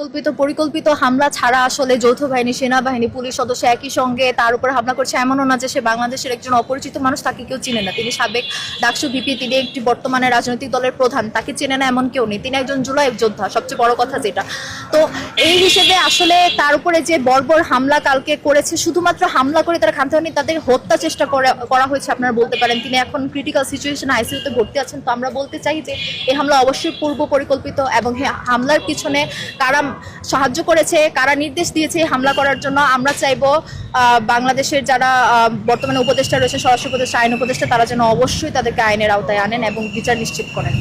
পরিকল্পিত পরিকল্পিত হামলা ছাড়া আসলে যৌথ বাহিনী, সেনাবাহিনী, পুলিশ সদস্য একই সঙ্গে তার উপর হামলা করছে। এমনও না যে সে বাংলাদেশের একজন অপরিচিত মানুষ, তাকে কেউ চিনে না। তিনি সাবেক ডাকসু ভিপি, তিনি একটি বর্তমানে রাজনৈতিক দলের প্রধান, তাকে চেনে না এমন কেউ নেই। তিনি একজন জুলাই যোদ্ধা, সবচেয়ে বড় কথা যেটা। তো এই হিসেবে আসলে তার উপরে যে বর্বর হামলা কালকে করেছে, শুধুমাত্র হামলা করে তারা খানতে হয়নি, তাদের হত্যা চেষ্টা করে- হয়েছে আপনারা বলতে পারেন। তিনি এখন ক্রিটিক্যাল সিচুয়েশন আইসিইউতে ভর্তি আছেন। তো আমরা বলতে চাই যে, এই হামলা অবশ্যই পূর্ব পরিকল্পিত এবং হামলার পিছনে কারা সাহায্য করেছে, কারা নির্দেশ দিয়েছে হামলা করার জন্য, আমরা চাইব বাংলাদেশের যারা বর্তমানে উপদেষ্টা রয়েছে, স্বরাষ্ট্র উপদেষ্টা, আইন উপদেষ্টা, তারা যেন অবশ্যই তাদেরকে আইনের আওতায় আনেন এবং বিচার নিশ্চিত করেন।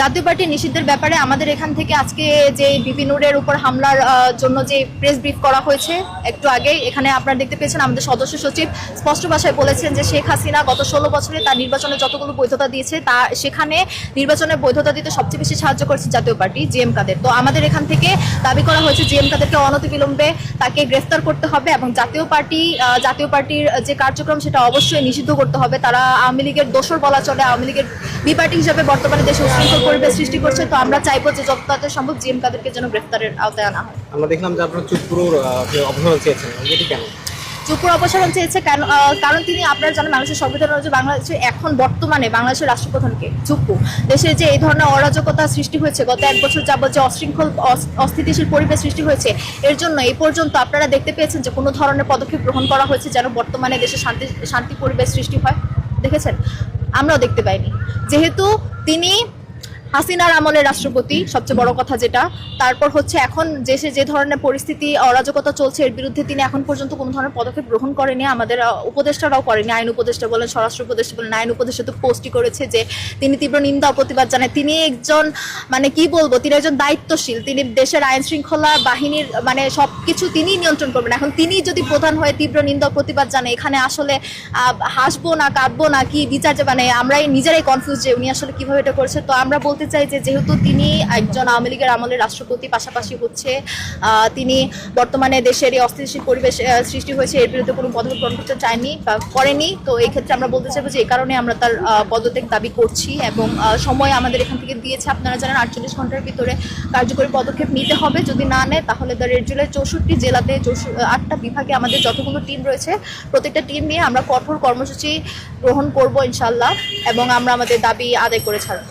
জাতীয় পার্টি নিষিদ্ধের ব্যাপারে আমাদের এখান থেকে আজকে যে বিপিনুরের উপর হামলার জন্য যে প্রেস ব্রিফ করা হয়েছে, একটু আগে এখানে আপনারা দেখতে পেয়েছেন আমাদের সদস্য সচিব স্পষ্ট ভাষায় বলেছেন যে শেখ হাসিনা গত ষোলো বছরে তার নির্বাচনে যতগুলো বৈধতা দিয়েছে, তা সেখানে নির্বাচনের বৈধতা দিতে সবচেয়ে বেশি সাহায্য করেছে জাতীয় পার্টি জিএম কাদের। তো আমাদের এখান থেকে দাবি করা হয়েছে জিএম কাদেরকে অনতিবিলম্বে তাকে গ্রেফতার করতে হবে এবং জাতীয় পার্টি জাতীয় পার্টির যে কার্যক্রম সেটা অবশ্যই নিষিদ্ধ করতে হবে। তারা আওয়ামী লীগের দোসর বলা চলে, আওয়ামী লীগের বি পার্টি হিসেবে বর্তমানে দেশে উশৃঙ্খল পরিবেশ সৃষ্টি করছে তো আমরা চাইব যে যত তাড়াতাড়ি সম্ভব জিএম কাদেরকে যেন গ্রেফতারের আওতায় আনা হয়। আমরা দেখলাম যে আপনার যে অবসর চেয়েছেন এটি কেন? চুপুর অপসারণ চেয়েছে কেন কারণ তিনি আপনারা জানেন বাংলাদেশের সংবিধান অনুযায়ী বাংলাদেশে এখন বর্তমানে বাংলাদেশের রাষ্ট্রপ্রধানকে চুপ্পু দেশে যে এই ধরনের অরাজকতা সৃষ্টি হয়েছে গত এক বছর যাবত যে অশৃঙ্খল অস্থিতিশীল পরিবেশ সৃষ্টি হয়েছে এর জন্য এই পর্যন্ত আপনারা দেখতে পেয়েছেন যে কোনো ধরনের পদক্ষেপ গ্রহণ করা হয়েছে যেন বর্তমানে দেশে শান্তি শান্তি পরিবেশ সৃষ্টি হয়? দেখেছেন? আমরাও দেখতে পাইনি। যেহেতু তিনি হাসিনার আমলের রাষ্ট্রপতি, সবচেয়ে বড় কথা যেটা। তারপর হচ্ছে এখন দেশে যে ধরনের পরিস্থিতি, অরাজকতা চলছে, এর বিরুদ্ধে তিনি এখন পর্যন্ত কোনো ধরনের পদক্ষেপ গ্রহণ করেনি। আমাদের উপদেষ্টারাও করেনি। আইন উপদেষ্টা বলেন, স্বরাষ্ট্র উপদেষ্টা বলেন, আইন উপদেষ্টা তো পোস্টই করেছে যে তিনি তীব্র নিন্দা প্রতিবাদ জানায়। তিনি একজন মানে কি বলব, তিনি একজন দায়িত্বশীল। তিনি দেশের আইন শৃঙ্খলা বাহিনীর মানে সব কিছু তিনি নিয়ন্ত্রণ করবেন। এখন তিনি যদি প্রধান হয়ে তীব্র নিন্দা প্রতিবাদ জানে এখানে আসলে হাসবো না, কাঁদবো না, কি বিচার যে মানে আমরাই নিজেরাই কনফিউজ যে উনি আসলে কীভাবে এটা করছে। তো আমরা বলতে চাই যে যেহেতু তিনি একজন আওয়ামী লীগের আমলের রাষ্ট্রপতি, পাশাপাশি হচ্ছে তিনি বর্তমানে দেশের এই অস্থিতিশীল পরিবেশ সৃষ্টি হয়েছে, এর বিরুদ্ধে কোনো পদক্ষেপ গ্রহণ করতে চায়নি বা করেনি। তো এই ক্ষেত্রে আমরা বলতে চাইব যে এই কারণে আমরা তার পদত্যাগ দাবি করছি এবং সময় আমাদের এখান থেকে দিয়েছে। আপনারা জানেন আটচল্লিশ ঘণ্টার ভিতরে কার্যকরী পদক্ষেপ নিতে হবে। যদি না নেয়, তাহলে দ্য রেড জেলার চৌষট্টি জেলাতে আটটা বিভাগে আমাদের যতগুলো টিম রয়েছে, প্রত্যেকটা টিম নিয়ে আমরা কঠোর কর্মসূচি গ্রহণ করব ইনশাল্লাহ এবং আমরা আমাদের দাবি আদায় করে ছাড়ব।